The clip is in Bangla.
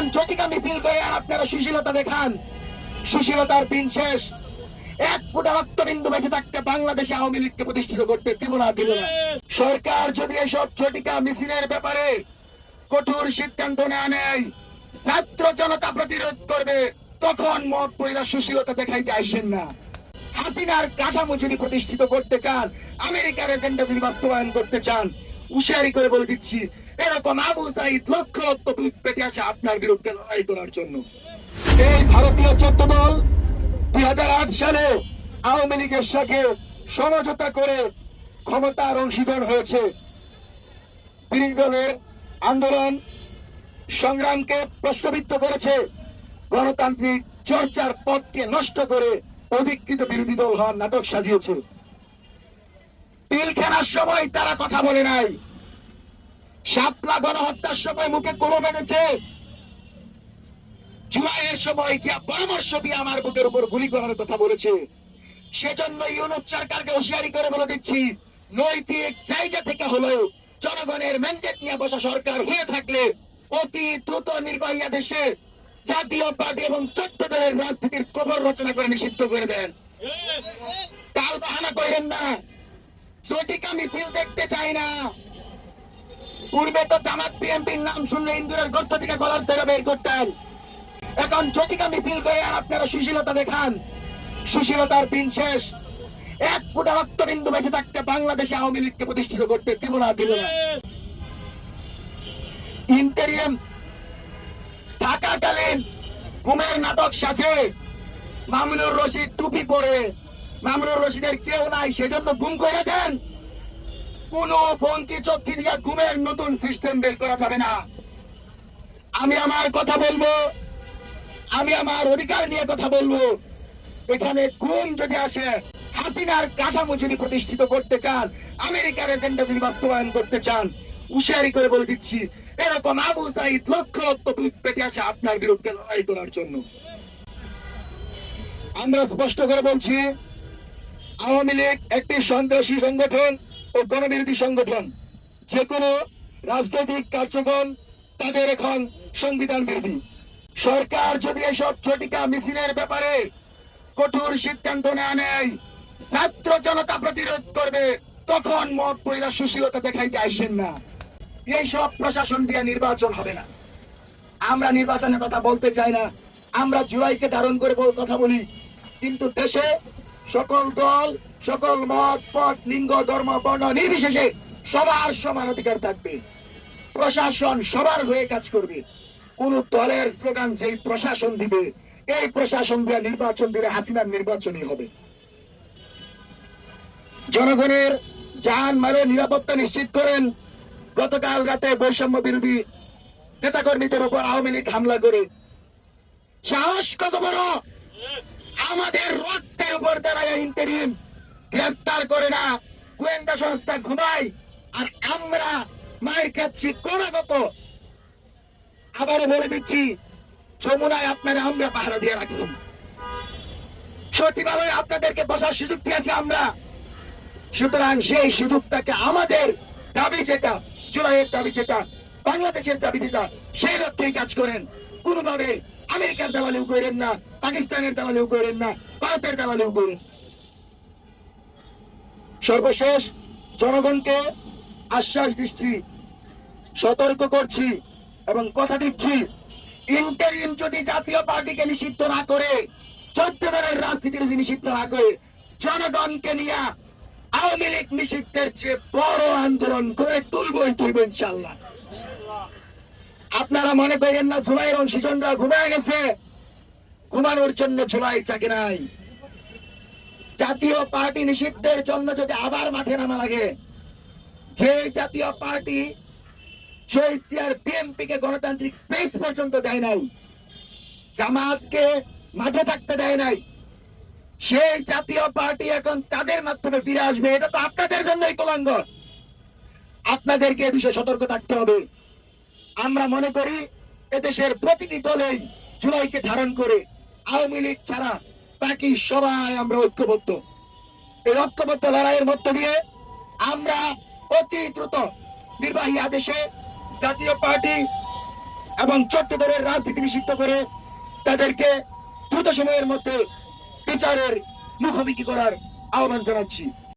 এখন জ্যোতিকা মিছিল করে আপনারা সুশীলতা দেখান। সুশীলতার দিন শেষ। এক ফুটা বেঁচে থাকতে বাংলাদেশে আওয়ামী লীগকে প্রতিষ্ঠিত করতে দিব না দিব না। সরকার যদি এসব ঝটিকা মিছিলের ব্যাপারে কঠোর সিদ্ধান্ত না নেয়, ছাত্র জনতা প্রতিরোধ করবে, তখন মত পরিবার সুশীলতা দেখাইতে আইসেন না। হাতিনার কাঠামো যদি প্রতিষ্ঠিত করতে চান, আমেরিকার এজেন্ডা যদি বাস্তবায়ন করতে চান, হুশিয়ারি করে বলে দিচ্ছি এরকম আবু সাইদ লক্ষ লক্ষ বুথ পেতে আছে আপনার বিরুদ্ধে লড়াই করার জন্য। এই ভারতীয় চোদ্দ দল দুই সালে আওয়ামী লীগের সাথে সমঝোতা করে ক্ষমতার অংশীদার হয়েছে। দলের আন্দোলন সংগ্রামকে প্রশ্নবিদ্ধ করেছে। গণতান্ত্রিক চর্চার পথকে নষ্ট করে অধিকৃত বিরোধী দল হওয়ার নাটক সাজিয়েছে। তিল খেলার সময় তারা কথা বলে নাই। শাপলা গণহত্যার সময় মুখে কোলো বেঁধেছে জুলাইয়ের সময় গিয়া পরামর্শ দিয়ে আমার বুকের উপর গুলি করার কথা বলেছে। সেজন্য ইউনুস সরকারকে হুঁশিয়ারি করে বলে দিচ্ছি নৈতিক জায়গা থেকে হলেও জনগণের ম্যান্ডেট নিয়ে বসা সরকার হয়ে থাকলে অতি দ্রুত নির্বাহী দেশে জাতীয় পার্টি এবং চোদ্দ দলের রাজনীতির কবর রচনা করে নিষিদ্ধ করে দেন। কাল বাহানা করেন না। চটিকা মিছিল দেখতে চাই না। পূর্বে তো জামাত বিএনপির নাম শুনলে ইন্দুরের গর্ত থেকে গলার ধরে বের করতেন। এখন চটিকা মিছিল করে আর আপনারা সুশীলতা দেখান। সুশীলতার দিন শেষ। এক ফুটা রক্তবিন্দু বেঁচে থাকতে বাংলাদেশে আওয়ামী লীগকে প্রতিষ্ঠিত করতে দিব না দিব না। ইন্টেরিয়াম থাকাকালীন ঘুমের নাটক সাজে। মামুনুর রশিদ টুপি পরে। মামুনুর রশিদের কেউ নাই, সেজন্য গুম করে দেন। কোন ফোনকি চক্কি দিয়া ঘুমের নতুন সিস্টেম বের করা যাবে না। আমি আমার কথা বলব, আমি আমার অধিকার নিয়ে কথা বলব। এখানে ঘুম যদি আসে, হাতিনার কাঠামো যদি প্রতিষ্ঠিত করতে চান, আমেরিকার এজেন্ডা যদি বাস্তবায়ন করতে চান, হুঁশিয়ারি করে বলে দিচ্ছি, এরকম আবু সাইদ লক্ষ লক্ষ পেতে আছে আপনার বিরুদ্ধে লড়াই করার জন্য। আমরা স্পষ্ট করে বলছি, আওয়ামী লীগ একটি সন্ত্রাসী সংগঠন ও গণবিরোধী সংগঠন, যে কোনো রাজনৈতিক কার্যক্রম তাদের এখন সংবিধান বিরোধী। সরকার যদি এসব ঝটিকা মিছিলের ব্যাপারে কঠোর সিদ্ধান্ত না নেয়, ছাত্র জনতা প্রতিরোধ করবে, তখন মত পরিবার সুশীলতা দেখাইতে আইসেন না। এইসব প্রশাসন দিয়ে নির্বাচন হবে না। আমরা নির্বাচনের কথা বলতে চাই না। আমরা জুয়াইকে ধারণ করে কথা বলি। কিন্তু দেশে সকল দল সকল মত পথ লিঙ্গ ধর্ম বর্ণ নির্বিশেষে সবার সমান অধিকার থাকবে। প্রশাসন সবার হয়ে কাজ করবে। কোন দলের স্লোগান যেই প্রশাসন দিবে এই প্রশাসন দিয়ে নির্বাচন দিলে হাসিনার নির্বাচনই হবে। জনগণের যান মালের নিরাপত্তা নিশ্চিত করেন। গতকাল রাতে বৈষম্য বিরোধী নেতাকর্মীদের উপর আওয়ামী লীগ হামলা করে। সাহস কত বড়? আমাদের রক্তের উপর দাঁড়ায় ইন্টারিম। গ্রেফতার করে না। গোয়েন্দা সংস্থা ঘুমায় আর আমরা মায়ের খাচ্ছি ক্রমাগত আবারও বলে দিচ্ছি, যমুনায় আপনারা আমরা পাহারা দিয়ে রাখছি। সচিবালয়ে আপনাদেরকে বসার সুযোগ দিয়েছি আমরা। সুতরাং সেই সুযোগটাকে আমাদের দাবি যেটা, জুলাইয়ের দাবি যেটা, বাংলাদেশের দাবি যেটা, সেই লক্ষ্যেই কাজ করেন। কোনোভাবে আমেরিকার দালালিও করেন না, পাকিস্তানের দালালিও করেন না, ভারতের দালালিও করেন। সর্বশেষ জনগণকে আশ্বাস দিচ্ছি, সতর্ক করছি এবং কথা দিচ্ছি ইন্টারিম যদি জাতীয় পার্টিকে নিষিদ্ধ না করে দলের রাজনীতি যদি নিষিদ্ধ না করে, জনগণকে নিয়ে আওয়ামী লীগ নিষিদ্ধের চেয়ে বড় আন্দোলন করে তুলবই তুলব ইনশাল্লাহ আপনারা মনে করেন না ঝুলাইয়ের অংশীজনরা ঘুমায় গেছে? ঘুমানোর জন্য ঝুলাই চাকি নাই। জাতীয় পার্টি নিষিদ্ধের জন্য যদি আবার মাঠে নামা লাগে যে জাতীয় পার্টি সেই চেয়ার বিএনপি কে গণতান্ত্রিক স্পেস পর্যন্ত দেয় নাই, জামাতকে মাঠে থাকতে দেয় নাই, সেই জাতীয় পার্টি এখন তাদের মাধ্যমে ফিরে আসবে? এটা তো আপনাদের জন্যই কলঙ্ক আপনাদেরকে এ বিষয়ে সতর্ক থাকতে হবে। আমরা মনে করি এদেশের প্রতিটি দলেই জুলাইকে ধারণ করে আওয়ামী লীগ ছাড়া বাকি সবাই আমরা ঐক্যবদ্ধ। এই ঐক্যবদ্ধ লড়াইয়ের মধ্য দিয়ে আমরা অতি দ্রুত নির্বাহী আদেশে জাতীয় পার্টি এবং চট্টগ্রামের রাজনীতি নিষিদ্ধ করে তাদেরকে দ্রুত সময়ের মধ্যে বিচারের মুখোমুখি করার আহ্বান জানাচ্ছি।